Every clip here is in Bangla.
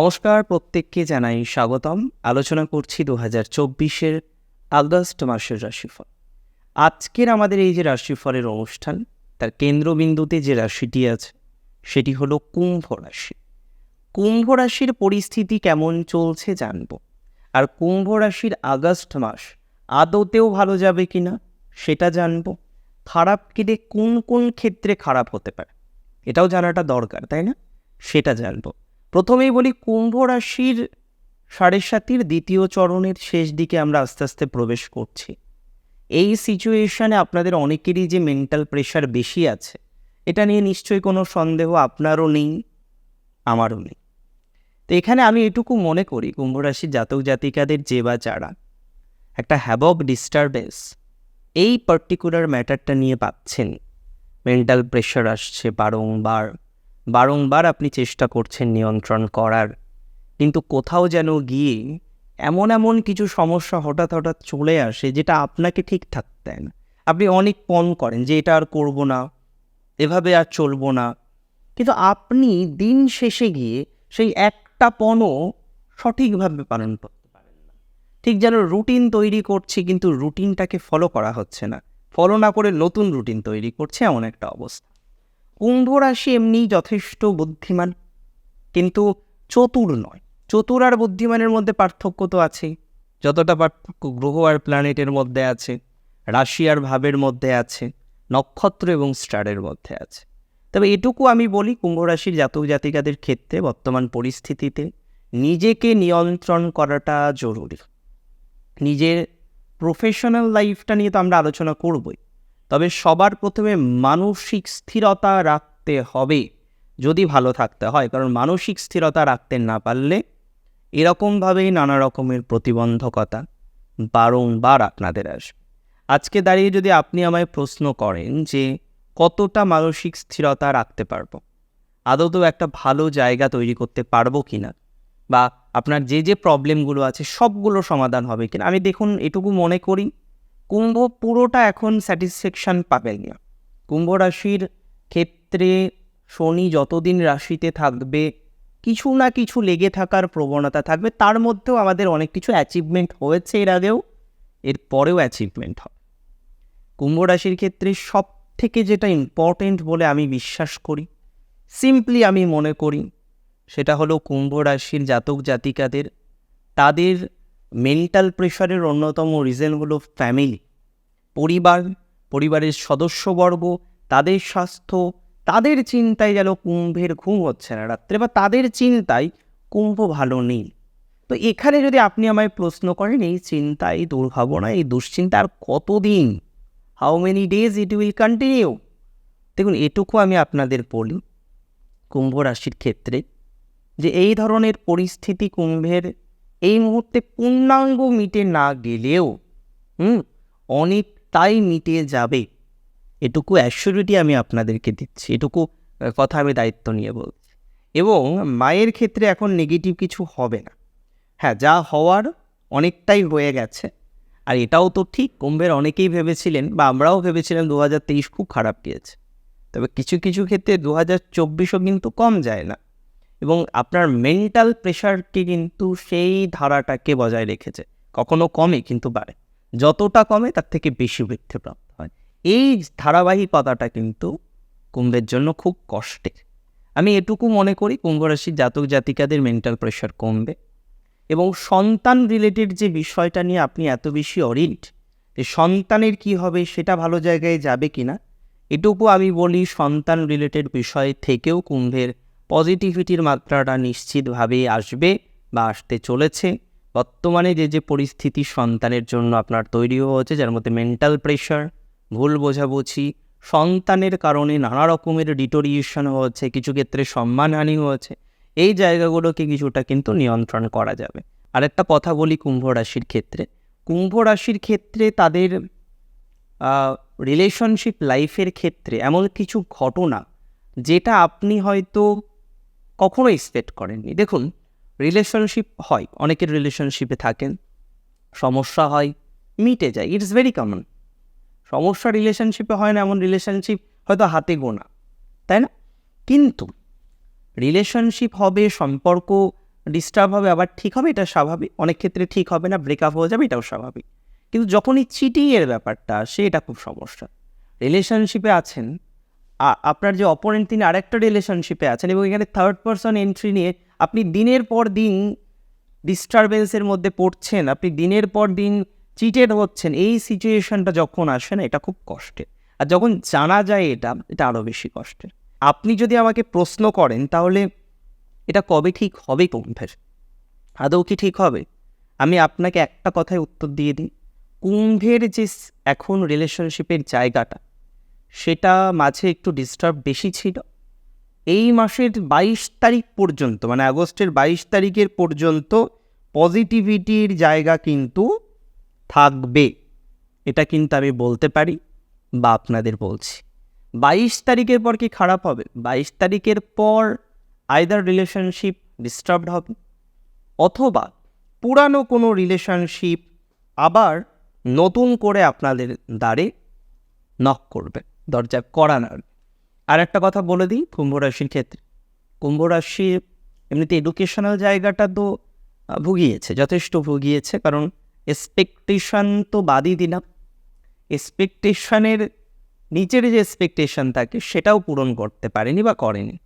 নমস্কার, প্রত্যেককে জানাই স্বাগতম। আলোচনা করছি দু হাজার চব্বিশের আগস্ট মাসের রাশিফল। আজকের আমাদের এই যে রাশিফলের অনুষ্ঠান, তার কেন্দ্রবিন্দুতে যে রাশিটি আছে, সেটি হলো কুম্ভ রাশি। কুম্ভ রাশির পরিস্থিতি কেমন চলছে জানব। আর কুম্ভ রাশির আগস্ট মাস আদতেও ভালো যাবে কিনা, সেটা জানব। খারাপ কেটে কোন কোন ক্ষেত্রে খারাপ হতে পারে, এটাও জানাটা দরকার, তাই না? সেটা জানব। প্রথমেই বলি কুম্ভ রাশির সাড়ে সাতির দ্বিতীয় চরণের শেষ দিকে আমরা আস্তে আস্তে প্রবেশ করছি। এই সিচুয়েশনে আপনাদের অনেকেরই যে মেন্টাল প্রেশার বেশি আছে, এটা নিয়ে নিশ্চয়ই কোনো সন্দেহ আপনারও নেই, আমারও নেই। তো এখানে আমি এটুকু মনে করি, কুম্ভ রাশির জাতক জাতিকাদের যে বা যারা একটা হ্যাবক ডিস্টারবেন্স এই পার্টিকুলার ম্যাটারটা নিয়ে পাচ্ছেন মেন্টাল প্রেশার আসছে বারংবার। বারংবার আপনি চেষ্টা করছেন নিয়ন্ত্রণ করার। কিন্তু কোথাও যেন গিয়ে এমন এমন কিছু সমস্যা হঠাৎ হঠাৎ চলে আসে যেটা আপনাকে ঠিক থাকতে না। আপনি অনেক পণ করেন যে এটা আর করব না, এভাবে আর চলবো না। কিন্তু আপনি দিন শেষে গিয়ে সেই একটা পণও সঠিকভাবে পালন করতে পারেন না। ঠিক যেন রুটিন তৈরি করছি কিন্তু রুটিনটাকে ফলো করা হচ্ছে না। ফলো না করে নতুন রুটিন তৈরি করছে এমন একটা অবস্থা। কুম্ভ রাশি এমনি যথেষ্ট বুদ্ধিমান। কিন্তু চতুর নয়। চতুর আর বুদ্ধিমানের মধ্যে পার্থক্য তো আছেই যতটা পার্থক্য গ্রহ আর প্ল্যানেটের মধ্যে আছে, রাশি আর ভাবের মধ্যে আছে, নক্ষত্র এবং স্টারের মধ্যে আছে। তবে এটুকু আমি বলি, কুম্ভ রাশির জাতক জাতিকাদের ক্ষেত্রে বর্তমান পরিস্থিতিতে নিজেকে নিয়ন্ত্রণ করাটা জরুরি। নিজের প্রফেশনাল লাইফটা নিয়ে তো আমরা আলোচনা করবই। তবে সবার প্রথমে মানসিক স্থিরতা রাখতে হবে। যদি ভালো থাকতে হয়, কারণ মানসিক স্থিরতা রাখতে না পারলে এরকমভাবেই নানা রকমের প্রতিবন্ধকতা বারংবার আপনাদের আসবে। আজকে দাঁড়িয়ে যদি আপনি আমায় প্রশ্ন করেন যে কতটা মানসিক স্থিরতা রাখতে পারব আদৌ একটা ভালো জায়গা তৈরি করতে পারব কি না বা আপনার যে যে প্রবলেমগুলো আছে সবগুলো সমাধান হবে কিনা, আমি দেখুন এটুকু মনে করি কুম্ভ পুরোটা এখন স্যাটিসফ্যাকশান পাবেন না। কুম্ভ রাশির ক্ষেত্রে শনি যতদিন রাশিতে থাকবে, কিছু না কিছু লেগে থাকার প্রবণতা থাকবে। তার মধ্যেও আমাদের অনেক কিছু অ্যাচিভমেন্ট হয়েছে এর আগেও, এর পরেও অ্যাচিভমেন্ট হবে। কুম্ভ রাশির ক্ষেত্রে সব থেকে যেটা ইম্পর্টেন্ট বলে আমি বিশ্বাস করি সিম্পলি আমি মনে করি, সেটা হলো কুম্ভ রাশির জাতক জাতিকাদের, তাদের মেন্টাল প্রেশারের অন্যতম রিজন হলো ফ্যামিলি পরিবার, পরিবারের সদস্যবর্গ, তাদের স্বাস্থ্য, তাদের চিন্তায় যেন কুম্ভের ঘুম হচ্ছে না রাত্রে বা তাদের চিন্তায় কুম্ভ ভালো নেই। তো এখানে যদি আপনি আমায় প্রশ্ন করেন, এই চিন্তা এই দুর্ভাবনা এই দুশ্চিন্তা আর কতদিন? How many days it will continue দেখুন, এটুকু আমি আপনাদের বলি কুম্ভ রাশির ক্ষেত্রে যে এই ধরনের পরিস্থিতি কুম্ভের এই মুহূর্তে পূর্ণাঙ্গ মিটে না গেলেও, হুম অনেকটাই মিটে যাবে। এটুকু অ্যাসিউরিটি আমি আপনাদেরকে দিচ্ছি, এটুকু কথা আমি দায়িত্ব নিয়ে বলছি। এবং মায়ের ক্ষেত্রে এখন নেগেটিভ কিছু হবে না। হ্যাঁ যা হওয়ার অনেকটাই হয়ে গেছে। আর এটাও তো ঠিক, কুম্ভের অনেকেই ভেবেছিলেন বা আমরাও ভেবেছিলাম দু হাজার তেইশ খুব খারাপ গিয়েছে। তবে কিছু কিছু ক্ষেত্রে দু হাজার কিন্তু কম যায় না। এবং আপনার মেন্টাল প্রেশারটি কিন্তু সেই ধারাটাকে বজায় রেখেছে। কখনো কমে কিন্তু বাড়ে। যতটা কমে, তার থেকে বেশি বৃদ্ধিপ্রাপ্ত হয়। এই ধারাবাহিকতাটা কিন্তু কুম্ভের জন্য খুব কষ্টের। আমি এটুকু মনে করি কুম্ভ রাশির জাতক জাতিকাদের মেন্টাল প্রেশার কমবে এবং সন্তান রিলেটেড যে বিষয়টা নিয়ে আপনি এত বেশি অরিন্ট যে সন্তানের কি হবে, সেটা ভালো জায়গায় যাবে কি না এটুকু আমি বলি সন্তান রিলেটেড বিষয় থেকেও কুম্ভের পজিটিভিটির মাত্রাটা নিশ্চিতভাবে আসবে বা আসতে চলেছে। বর্তমানে যে যে পরিস্থিতি সন্তানের জন্য আপনার তৈরি হয়েছে, যার মধ্যে মেন্টাল প্রেশার ভুল বোঝাবুঝি, সন্তানের কারণে নানা রকমের ডিটোরিয়েশন হয়েছে, কিছু ক্ষেত্রে সম্মানহানি হয়েছে, এই জায়গাগুলোকে কিছুটা কিন্তু নিয়ন্ত্রণ করা যাবে। আরেকটা কথা বলি কুম্ভ রাশির ক্ষেত্রে। কুম্ভ রাশির ক্ষেত্রে তাদের রিলেশনশিপ লাইফের ক্ষেত্রে এমন কিছু ঘটনা, যেটা আপনি হয়তো কখনো এক্সপেক্ট করেননি। দেখুন রিলেশনশিপ হয়, অনেকের রিলেশনশিপে থাকেন, সমস্যা হয়, মিটে যায় ইটস ভেরি কমন সমস্যা রিলেশনশিপে হয় না, এমন রিলেশনশিপ হয়তো হাতে গোনা, তাই না? কিন্তু রিলেশনশিপ হবে, সম্পর্ক ডিস্টার্ব হবে, আবার ঠিক হবে, এটা স্বাভাবিক, অনেক ক্ষেত্রে ঠিক হবে না ব্রেকআপ হয়ে যাবে, এটাও স্বাভাবিক। কিন্তু যখনই চিটিংয়ের ব্যাপারটা আসে, এটা খুব সমস্যা। রিলেশনশিপে আছেন আপনার যে অপোনেন্ট তিনি আরেকটা রিলেশনশিপে আছেন এবং এখানে থার্ড পারসন এন্ট্রি নিয়ে আপনি দিনের পর দিন ডিস্টারবেন্সের মধ্যে পড়ছেন, আপনি দিনের পর দিন চিটেড হচ্ছেন, এই সিচুয়েশনটা যখন আসে না, এটা খুব কষ্টের। আর যখন জানা যায় এটা এটা আরও বেশি কষ্টের। আপনি যদি আমাকে প্রশ্ন করেন, তাহলে এটা কবে ঠিক হবে কুম্ভের আদৌ কি ঠিক হবে? আমি আপনাকে একটা কথায় উত্তর দিয়ে দিই। কুম্ভের যে এখন রিলেশনশিপের জায়গাটা সেটা মাঝে একটু ডিস্টার্ব বেশি ছিল। এই মাসের বাইশ তারিখ পর্যন্ত মানে আগস্টের বাইশ তারিখের পর্যন্ত পজিটিভিটির জায়গা কিন্তু থাকবে। এটা কিন্তু আমি বলতে পারি বা আপনাদের বলছি। বাইশ তারিখের পর কি খারাপ হবে? বাইশ তারিখের পর আইদার রিলেশনশিপ ডিস্টার্বড হবে অথবা পুরানো কোনো রিলেশনশিপ আবার নতুন করে আপনাদের দ্বারে নক করবে, দরজা করা আর। একটা কথা বলে দিই কুম্ভ রাশির ক্ষেত্রে। কুম্ভ রাশি এমনিতে এডুকেশনাল জায়গাটা তো ভুগিয়েছে, যথেষ্ট ভুগিয়েছে, কারণ এক্সপেকটেশন তো বাদই দিলাম। এক্সপেকটেশনের নিচের যে এক্সপেকটেশন থাকে, সেটাও পূরণ করতে পারেনি বা করেনি।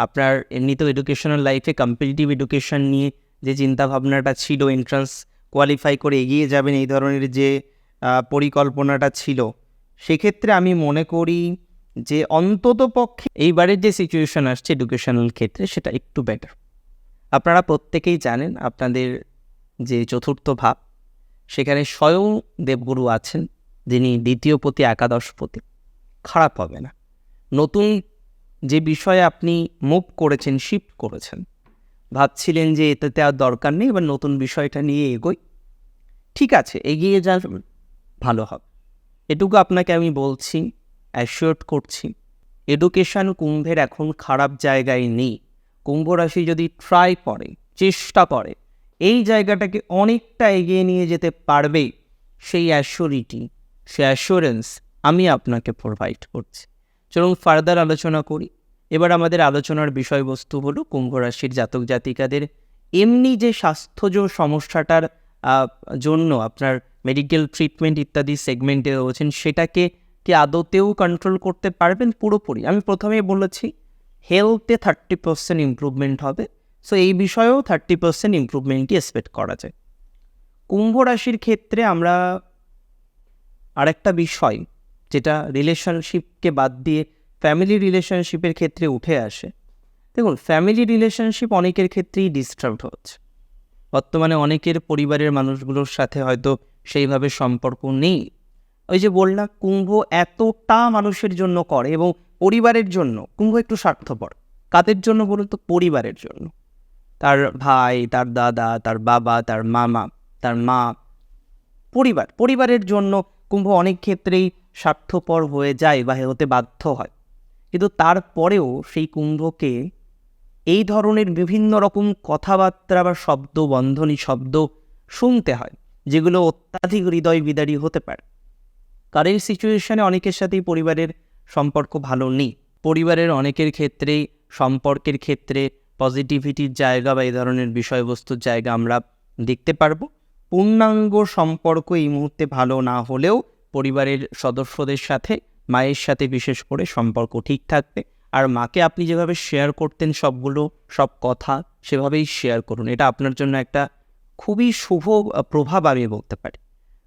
আপনার এমনিতেও এডুকেশনাল লাইফে কম্পিটিটিভ এডুকেশন নিয়ে যে চিন্তাভাবনাটা ছিল এন্ট্রান্স কোয়ালিফাই করে এগিয়ে যাবেন, এই ধরনের যে পরিকল্পনাটা ছিল সেক্ষেত্রে আমি মনে করি যে অন্তত পক্ষে এইবারের যে সিচুয়েশন আসছে এডুকেশনাল ক্ষেত্রে সেটা একটু বেটার আপনারা প্রত্যেকেই জানেন আপনাদের যে চতুর্থ ভাব, সেখানে স্বয়ং দেবগুরু আছেন, যিনি দ্বিতীয় পতি, একাদশ পতি। খারাপ হবে না। নতুন যে বিষয়ে আপনি মুভ করেছেন শিফট করেছেন, ভাবছিলেন যে এটাতে আর দরকার নেই, এবার নতুন বিষয়টা নিয়ে এগোই। ঠিক আছে, এগিয়ে যান, ভালো হবে। এটুকু আপনাকে আমি বলছি অ্যাসিওর করছি এডুকেশন কুম্ভের এখন খারাপ জায়গায় নেই। কুম্ভ রাশি যদি ট্রাই করে, চেষ্টা করে, এই জায়গাটাকে অনেকটা এগিয়ে নিয়ে যেতে পারবে, সেই অ্যাসিওরিটি সেই অ্যাসিওরেন্স আমি আপনাকে প্রোভাইড করছি। চলুন ফার্দার আলোচনা করি। এবার আমাদের আলোচনার বিষয়বস্তু হলো কুম্ভ রাশির জাতক জাতিকাদের এমনি যে স্বাস্থ্যজ সমস্যাটার জন্য আপনার মেডিকেল ট্রিটমেন্ট ইত্যাদি সেগমেন্টে রয়েছেন, সেটাকে কি আদতেও কন্ট্রোল করতে পারবেন? পুরোপুরি। আমি প্রথমেই বলেছি হেলথে থার্টি পার্সেন্ট ইম্প্রুভমেন্ট হবে। সো এই বিষয়েও থার্টি পার্সেন্ট ইম্প্রুভমেন্টই এক্সপেক্ট করা যায়। কুম্ভ রাশির ক্ষেত্রে আমরা আরেকটা বিষয়, যেটা রিলেশনশিপকে বাদ দিয়ে ফ্যামিলি রিলেশনশিপের ক্ষেত্রে উঠে আসে। দেখুন ফ্যামিলি রিলেশনশিপ অনেকের ক্ষেত্রেই ডিস্টার্ব হচ্ছে। বর্তমানে অনেকের পরিবারের মানুষগুলোর সাথে হয়তো সেইভাবে সম্পর্ক নেই। ওই যে বললাম কুম্ভ এতটা মানুষের জন্য করে এবং পরিবারের জন্য। কুম্ভ একটু স্বার্থপর। কাদের জন্য বলুন তো? পরিবারের জন্য। তার ভাই, তার দাদা, তার বাবা, তার মামা, তার মা, পরিবার। পরিবারের জন্য কুম্ভ অনেক ক্ষেত্রেই স্বার্থপর হয়ে যায় বা হতে বাধ্য হয়। কিন্তু তারপরেও সেই কুম্ভকে এই ধরনের বিভিন্ন রকম কথাবার্তা বা শব্দ বন্ধনী শব্দ শুনতে হয়। যেগুলো অত্যাধিক হৃদয় বিদারী হতে পারে। কারেন্ট সিচুয়েশনে অনেকের সাথেই পরিবারের সম্পর্ক ভালো নেই। পরিবারের অনেকের ক্ষেত্রেই সম্পর্কের ক্ষেত্রে পজিটিভিটির জায়গা বা এই ধরনের বিষয়বস্তুর জায়গা আমরা দেখতে পারব। পূর্ণাঙ্গ সম্পর্ক এই মুহূর্তে ভালো না হলেও পরিবারের সদস্যদের সাথে, মায়ের সাথে বিশেষ করে সম্পর্ক ঠিক থাকবে। আর মাকে আপনি যেভাবে শেয়ার করতেন সবগুলো, সব কথা সেভাবেই শেয়ার করুন। এটা আপনার জন্য একটা খুবই শুভ প্রভাব আমি বলতে পারি।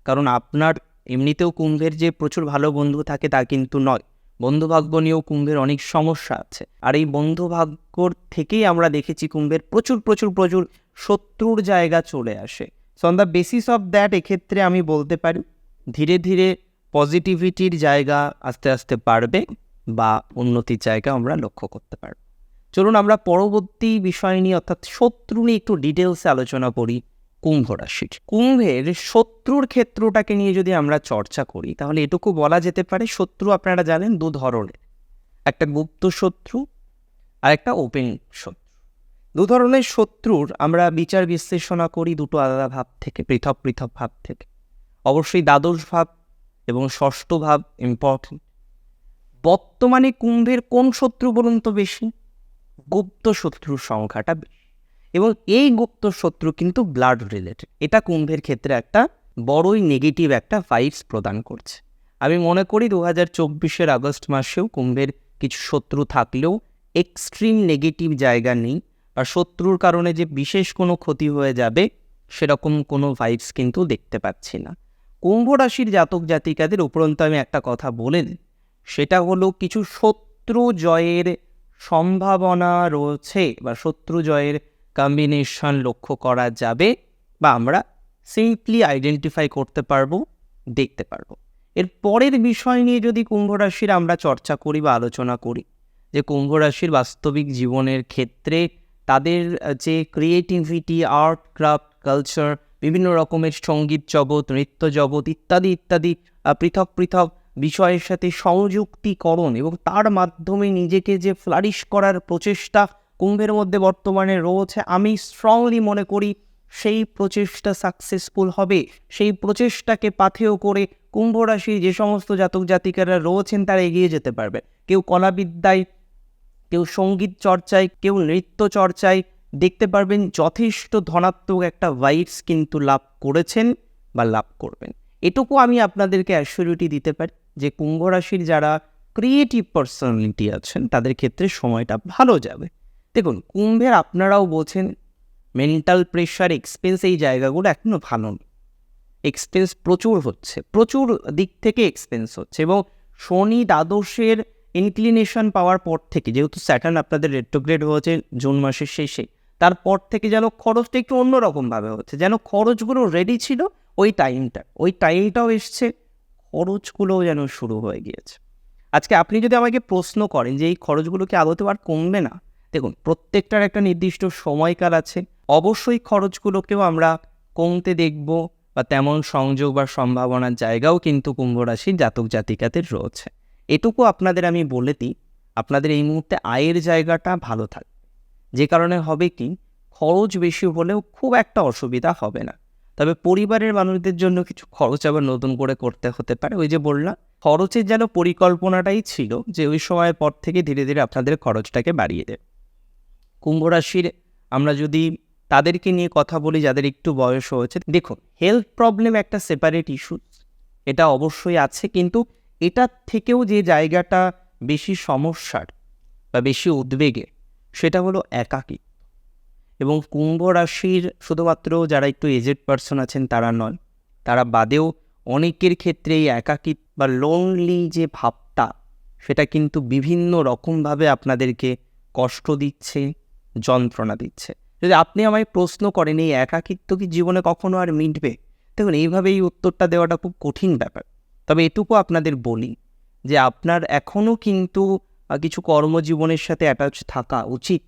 কারণ আপনার এমনিতেও কুম্ভের যে প্রচুর ভালো বন্ধু থাকে তা কিন্তু নয়। বন্ধুভাগ্য নিয়েও কুম্ভের অনেক সমস্যা আছে। আর এই বন্ধুভাগ্যর থেকেই আমরা দেখেছি কুম্ভের প্রচুর প্রচুর প্রচুর শত্রুর জায়গা চলে আসে। So on the basis of that এক্ষেত্রে আমি বলতে পারি, ধীরে ধীরে পজিটিভিটির জায়গা আস্তে আস্তে বাড়বে বা উন্নতির জায়গা আমরা লক্ষ্য করতে পারব। চলুন আমরা পরবর্তী বিষয় নিয়ে, অর্থাৎ শত্রু নিয়ে একটু ডিটেলসে আলোচনা করি। কুম্ভ রাশির কুম্ভের শত্রুর ক্ষেত্রটাকে নিয়ে যদি আমরা চর্চা করি, তাহলে এটুকু বলা যেতে পারে শত্রু আপনারা জানেন দু ধরনের। একটা গুপ্ত শত্রু আর একটা ওপেন শত্রু। দু ধরনের শত্রুর আমরা বিচার বিশ্লেষণা করি দুটো আলাদা ভাব থেকে, পৃথক পৃথক ভাব থেকে। অবশ্যই দ্বাদশ ভাব এবং ষষ্ঠ ভাব ইম্পর্টেন্ট বর্তমানে কুম্ভের কোন শত্রু বলুন তো বেশি? গুপ্ত শত্রুর সংখ্যাটা বেশি। এবং এই গুপ্ত শত্রু কিন্তু ব্লাড রিলেটেড এটা কুম্ভের ক্ষেত্রে একটা বড়ই নেগেটিভ একটা ভাইবস প্রদান করছে। আমি মনে করি দু হাজার চব্বিশের আগস্ট মাসেও কুম্ভের কিছু শত্রু থাকলেও এক্সট্রিম নেগেটিভ জায়গা নেই। আর শত্রুর কারণে যে বিশেষ কোনো ক্ষতি হয়ে যাবে, সেরকম কোনো ভাইবস কিন্তু দেখতে পাচ্ছি না। কুম্ভ রাশির জাতক জাতিকাদের উপরন্ত আমি একটা কথা বলে দিই সেটা হলো কিছু শত্রু জয়ের সম্ভাবনা রয়েছে বা শত্রু জয়ের কম্বিনেশন লক্ষ্য করা যাবে বা আমরা সিম্পলি আইডেন্টিফাই করতে পারব, দেখতে পারব। এর পরের বিষয় নিয়ে যদি কুম্ভ রাশির আমরা চর্চা করি বা আলোচনা করি, যে কুম্ভ রাশির বাস্তবিক জীবনের ক্ষেত্রে তাদের, যে ক্রিয়েটিভিটি আর্ট ক্রাফট কালচার বিভিন্ন রকমের সংগীত জগৎ, নৃত্য জগৎ ইত্যাদি ইত্যাদি পৃথক পৃথক বিষয়ের সাথে সংযুক্তিকরণ এবং তার মাধ্যমে নিজেকে যে ফ্লারিশ করার প্রচেষ্টা কুম্ভের মধ্যে বর্তমানে রয়েছে। আমি স্ট্রংলি মনে করি সেই প্রচেষ্টা সাকসেসফুল হবে। সেই প্রচেষ্টাকে পাথেয় করে কুম্ভ রাশি যে সমস্ত জাতক জাতিকারা রয়েছেন তারা এগিয়ে যেতে পারবে। কেউ কলাবিদ্যায়, কেউ সংগীত চর্চায়, কেউ নৃত্য চর্চায় দেখতে পারবেন যথেষ্ট ধনাত্মক একটা ভাইবস কিন্তু লাভ করেছেন বা লাভ করবেন। এটুকু আমি আপনাদেরকে অ্যাসিউরিটি দিতে পারি যে কুম্ভ রাশির যারা ক্রিয়েটিভ পার্সোনালিটি আছেন তাদের ক্ষেত্রে সময়টা ভালো যাবে। দেখুন, কুম্ভের আপনারাও বলছেন মেন্টাল প্রেশার এক্সপেন্স এই জায়গাগুলো এখনও ভালো নেই এক্সপেন্স প্রচুর হচ্ছে, প্রচুর দিক থেকে এক্সপেন্স হচ্ছে এবং শনি দ্বাদশের ইনক্লিনেশন পাওয়ার পর থেকে, যেহেতু স্যাটার্ন আপনাদের রেট্রোগ্রেড হয়েছে জুন মাসের শেষে, তারপর থেকে যেন খরচটা একটু অন্যরকমভাবে হচ্ছে, যেন খরচগুলো রেডি ছিল ওই টাইমটা ওই টাইমটাও এসছে, খরচগুলোও যেন শুরু হয়ে গিয়েছে। আজকে আপনি যদি আমাকে প্রশ্ন করেন যে এই খরচগুলো কি আদতে আর কমবে না দেখুন, প্রত্যেকটার একটা নির্দিষ্ট সময়কাল আছে। অবশ্যই খরচগুলোকেও আমরা কমতে দেখব বা তেমন সংযোগ বা সম্ভাবনার জায়গাও কিন্তু কুম্ভ রাশির জাতক জাতিকাদের রয়েছে। এটুকু আপনাদের আমি বলে দিই, আপনাদের এই মুহূর্তে আয়ের জায়গাটা ভালো থাকবে যে কারণে হবে কি, খরচ বেশি হলেও খুব একটা অসুবিধা হবে না। তবে পরিবারের মানুষদের জন্য কিছু খরচ আবার নতুন করে করতে হতে পারে। ওই যে বললাম, খরচের যেন পরিকল্পনাটাই ছিল যে ওই সময়ের পর থেকে ধীরে ধীরে আপনাদের খরচটাকে বাড়িয়ে দেয় কুম্ভ রাশির, আমরা যদি তাদেরকে নিয়ে কথা বলি যাদের একটু বয়স হয়েছে, দেখুন হেলথ প্রবলেম একটা সেপারেট ইস্যু এটা অবশ্যই আছে, কিন্তু এটার থেকেও যে জায়গাটা বেশি সমস্যার বা বেশি উদ্বেগের সেটা হলো একাকী। এবং কুম্ভ রাশির শুধুমাত্র যারা একটু এজেড পার্সন আছেন, তারা নয়, তারা বাদেও অনেকের ক্ষেত্রে এই একাকী বা লোনলি যে ভাবটা, সেটা কিন্তু বিভিন্ন রকমভাবে আপনাদেরকে কষ্ট দিচ্ছে যন্ত্রণা দিচ্ছে। যদি আপনি আমায় প্রশ্ন করেন, এই একাকিত্ব কি জীবনে কখনো আর মিটবে? দেখুন এইভাবে এই উত্তরটা দেওয়াটা খুব কঠিন ব্যাপার। তবে এটুকু আপনাদের বলি যে, আপনার এখনও কিন্তু কিছু কর্মজীবনের সাথে অ্যাটাচ থাকা উচিত।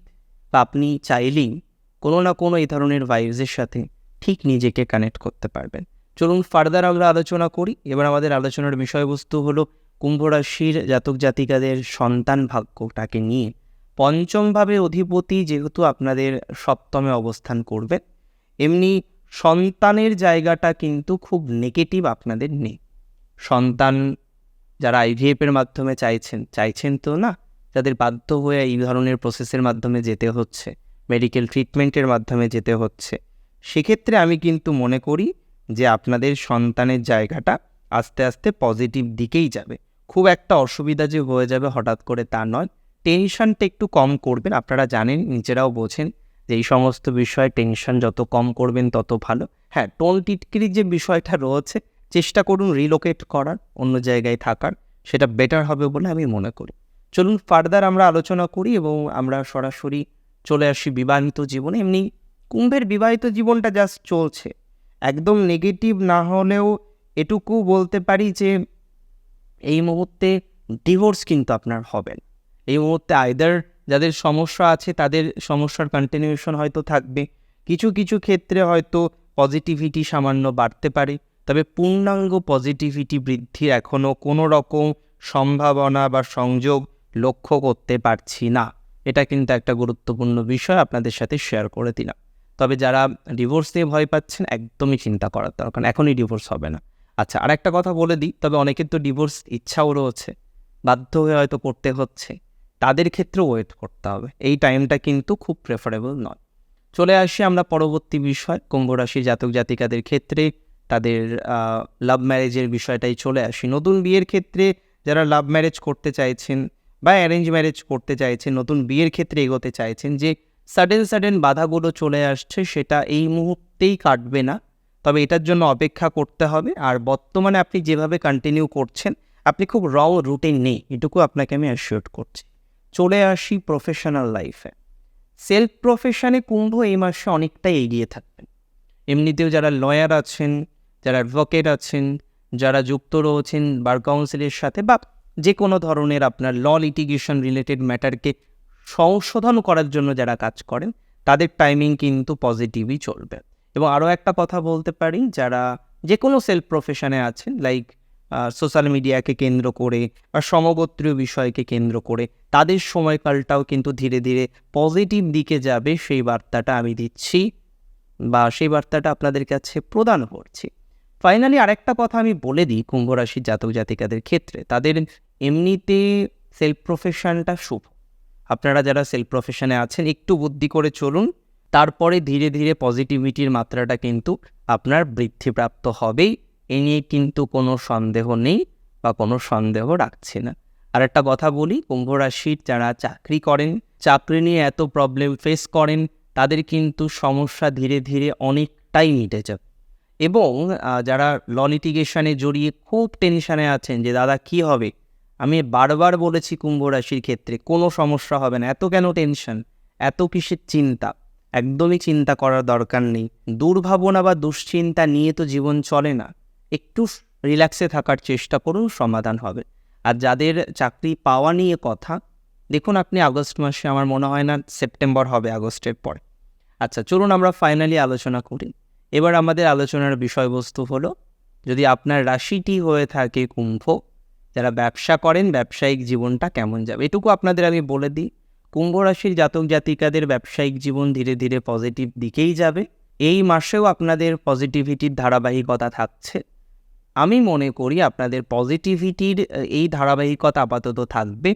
বা আপনি চাইলেই কোনো না কোনো এই ধরনের ভাইবসের সাথে ঠিক নিজেকে কানেক্ট করতে পারবেন। চলুন ফার্দার আমরা আলোচনা করি। এবার আমাদের আলোচনার বিষয়বস্তু হলো, কুম্ভ রাশির জাতক জাতিকাদের সন্তান ভাগ্যটাকে নিয়ে। পঞ্চমভাবে অধিপতি যেহেতু আপনাদের সপ্তমে অবস্থান করবে, এমনি সন্তানের জায়গাটা কিন্তু খুব নেগেটিভ আপনাদের নেই। সন্তান যারা আইভিএফের মাধ্যমে চাইছেন চাইছেন তো না যাদের বাধ্য হয়ে এই ধরনের প্রসেসের মাধ্যমে যেতে হচ্ছে মেডিকেল ট্রিটমেন্টের মাধ্যমে যেতে হচ্ছে। সেক্ষেত্রে আমি কিন্তু মনে করি যে আপনাদের সন্তানের জায়গাটা আস্তে আস্তে পজিটিভ দিকেই যাবে। খুব একটা অসুবিধা যে হয়ে যাবে হঠাৎ করে তা নয় টেনশনটা একটু কম করবেন। আপনারা জানেন, নিজেরাও বোঝেন যে এই সমস্ত বিষয়ে টেনশন যত কম করবেন, তত ভালো। হ্যাঁ টোল টিটকিরির যে বিষয়টা রয়েছে, চেষ্টা করুন রিলোকেট করার, অন্য জায়গায় থাকার। সেটা বেটার হবে বলে আমি মনে করি। চলুন, ফার্দার আমরা আলোচনা করি এবং আমরা সরাসরি চলে আসি বিবাহিত জীবনে। এমনি কুম্ভের বিবাহিত জীবনটা জাস্ট চলছে। একদম নেগেটিভ না হলেও এটুকু বলতে পারি যে এই মুহূর্তে ডিভোর্স কিন্তু আপনার হবেন। এই মুহূর্তে আইদার যাদের সমস্যা আছে তাদের সমস্যার কন্টিনিউশন হয়তো থাকবে। কিছু কিছু ক্ষেত্রে হয়তো পজিটিভিটি সামান্য বাড়তে পারে, তবে পূর্ণাঙ্গ পজিটিভিটি বৃদ্ধির এখনও কোনো রকম সম্ভাবনা বা সংযোগ লক্ষ্য করতে পারছি না। এটা কিন্তু একটা গুরুত্বপূর্ণ বিষয় আপনাদের সাথে শেয়ার করে দিলাম। তবে যারা ডিভোর্স নিয়ে ভয় পাচ্ছেন, একদমই চিন্তা করার দরকার কারণ এখনই ডিভোর্স হবে না। আচ্ছা আর একটা কথা বলে দিই, তবে অনেকের তো ডিভোর্স ইচ্ছাও রয়েছে, বাধ্য হয়ে হয়তো করতে হচ্ছে। তাদের ক্ষেত্রে ওয়েট করতে হবে। এই টাইমটা কিন্তু খুব প্রেফারেবল নয়। চলে আসি আমরা পরবর্তী বিষয়, কুম্ভ রাশি জাতক জাতিকাদের ক্ষেত্রে তাদের লাভ ম্যারেজের বিষয়টাই চলে আসি। নতুন বিয়ের ক্ষেত্রে যারা লাভ ম্যারেজ করতে চাইছেন বা অ্যারেঞ্জ ম্যারেজ করতে চাইছেন, নতুন বিয়ের ক্ষেত্রে এগোতে চাইছেন, যে সাডেন সাডেন বাধাগুলো চলে আসছে, সেটা এই মুহূর্তেই কাটবে না। তবে এটার জন্য অপেক্ষা করতে হবে। আর বর্তমানে আপনি যেভাবে কন্টিনিউ করছেন, আপনি খুব রং রুটিন নেই। এটুকু আপনাকে আমি অ্যাসিওর করছি। চলে আসি প্রফেশনাল লাইফে সেলফ প্রফেশনে কুম্ভ এই মাসে অনেকটাই এগিয়ে থাকবেন এমনিতেও যারা লয়ার আছেন, যারা অ্যাডভোকেট আছেন, যারা যুক্ত রয়েছেন বার কাউন্সিলের সাথে বা যে কোনো ধরনের আপনার ল লিটিগেশন রিলেটেড ম্যাটারকে সংশোধন করার জন্য যারা কাজ করেন, তাদের টাইমিং কিন্তু পজিটিভই চলবে। এবং আরও একটা কথা বলতে পারি, যারা যে কোনো সেলফ প্রফেশনে আছেন লাইক সোশ্যাল মিডিয়াকে কেন্দ্র করে বা সমগোত্রীয় বিষয়কে কেন্দ্র করে তাদের সময়কালটাও কিন্তু ধীরে ধীরে পজিটিভ দিকে যাবে সেই বার্তাটা আমি দিচ্ছি বা সেই বার্তাটা আপনাদের কাছে প্রদান করছি। ফাইনালি আরেকটা কথা আমি বলে দিই কুম্ভ রাশির জাতক জাতিকাদের ক্ষেত্রে। তাদের এমনিতে সেলফ প্রফেশনটা শুভ। আপনারা যারা সেলফ প্রফেশনে আছেন, একটু বুদ্ধি করে চলুন। তারপরে ধীরে ধীরে পজিটিভিটির মাত্রাটা কিন্তু আপনার বৃদ্ধিপ্রাপ্ত হবেই। এ নিয়ে কিন্তু কোনো সন্দেহ নেই বা কোনো সন্দেহ রাখছে না। আর একটা কথা বলি, কুম্ভ রাশির যারা চাকরি করেন, চাকরি নিয়ে এত প্রবলেম ফেস করেন, তাদের কিন্তু সমস্যা ধীরে ধীরে অনেকটাই মিটে যাবে। এবং যারা ল লিটিগেশনে জড়িয়ে খুব টেনশানে আছেন যে, দাদা, কি হবে? আমি বারবার বলেছি কুম্ভ রাশির ক্ষেত্রে, কোনো সমস্যা হবে না। এত কেন টেনশন এত কিসের চিন্তা? একদমই চিন্তা করার দরকার নেই। দুর্ভাবনা বা দুশ্চিন্তা নিয়ে তো জীবন চলে না। একটু রিল্যাক্সে থাকার চেষ্টা করুন, সমাধান হবে। আর যাদের চাকরি পাওয়া নিয়ে কথা, দেখুন আপনি আগস্ট মাসে, আমার মনে হয় না সেপ্টেম্বর হবে আগস্টের পরে। আচ্ছা চলুন আমরা ফাইনালি আলোচনা করি। এবার আমাদের আলোচনার বিষয়বস্তু হলো, যদি আপনার রাশিটি হয়ে থাকে কুম্ভ, যারা ব্যবসা করেন, ব্যবসায়িক জীবনটা কেমন যাবে? এটুকু আপনাদের আমি বলে দিই। কুম্ভ রাশির জাতক জাতিকাদের ব্যবসায়িক জীবন ধীরে ধীরে পজিটিভ দিকেই যাবে। এই মাসেও আপনাদের পজিটিভিটির ধারাবাহিকতা থাকছে। আমি মনে করি আপনাদের পজিটিভিটির এই ধারাবাহিকতা আপাতত থাকবে।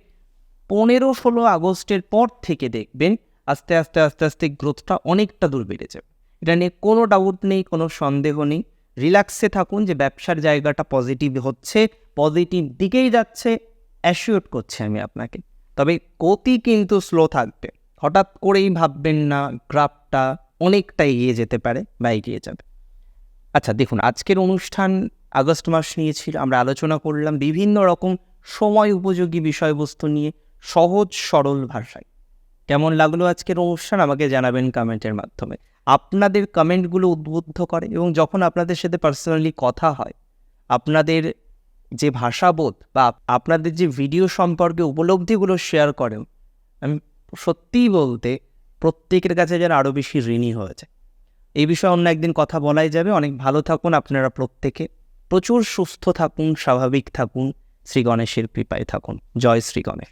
পনেরো ষোলো আগস্টের পর থেকে দেখবেন আস্তে আস্তে আস্তে আস্তে গ্রোথটা অনেকটা দূর বেড়ে যাবে। এটা নিয়ে কোনো ডাউট নেই, কোনো সন্দেহ নেই। রিল্যাক্সে থাকুন যে ব্যবসার জায়গাটা পজিটিভ হচ্ছে পজিটিভ দিকেই যাচ্ছে অ্যাসিওর করছি আমি আপনাকে। তবে গতি কিন্তু স্লো থাকবে। হঠাৎ করেই ভাববেন না গ্রাফটা অনেকটা এগিয়ে যেতে পারে বা এগিয়ে যাবে। আচ্ছা দেখুন, আজকের অনুষ্ঠান আগস্ট মাস নিয়েছিল, আমরা আলোচনা করলাম বিভিন্ন রকম সময় উপযোগী বিষয়বস্তু নিয়ে সহজ, সরল ভাষায়। কেমন লাগল আজকের অনুষ্ঠান আমাকে জানাবেন কমেন্টের মাধ্যমে। আপনাদের কমেন্টগুলো উদ্বুদ্ধ করে এবং যখন আপনাদের সাথে পার্সোনালি কথা হয়, আপনাদের যে ভাষাবোধ বা আপনাদের যে ভিডিও সম্পর্কে উপলব্ধিগুলো শেয়ার করেন আমি সত্যিই বলতে প্রত্যেকের কাছে যেন আরও বেশি ঋণী হয়েছে এই বিষয়ে অন্য একদিন কথা বলাই যাবে। অনেক ভালো থাকুন আপনারা প্রত্যেকে। প্রচুর সুস্থ থাকুন স্বাভাবিক থাকুন শ্রী গণেশের কৃপায় থাকুন। জয় শ্রী গণেশ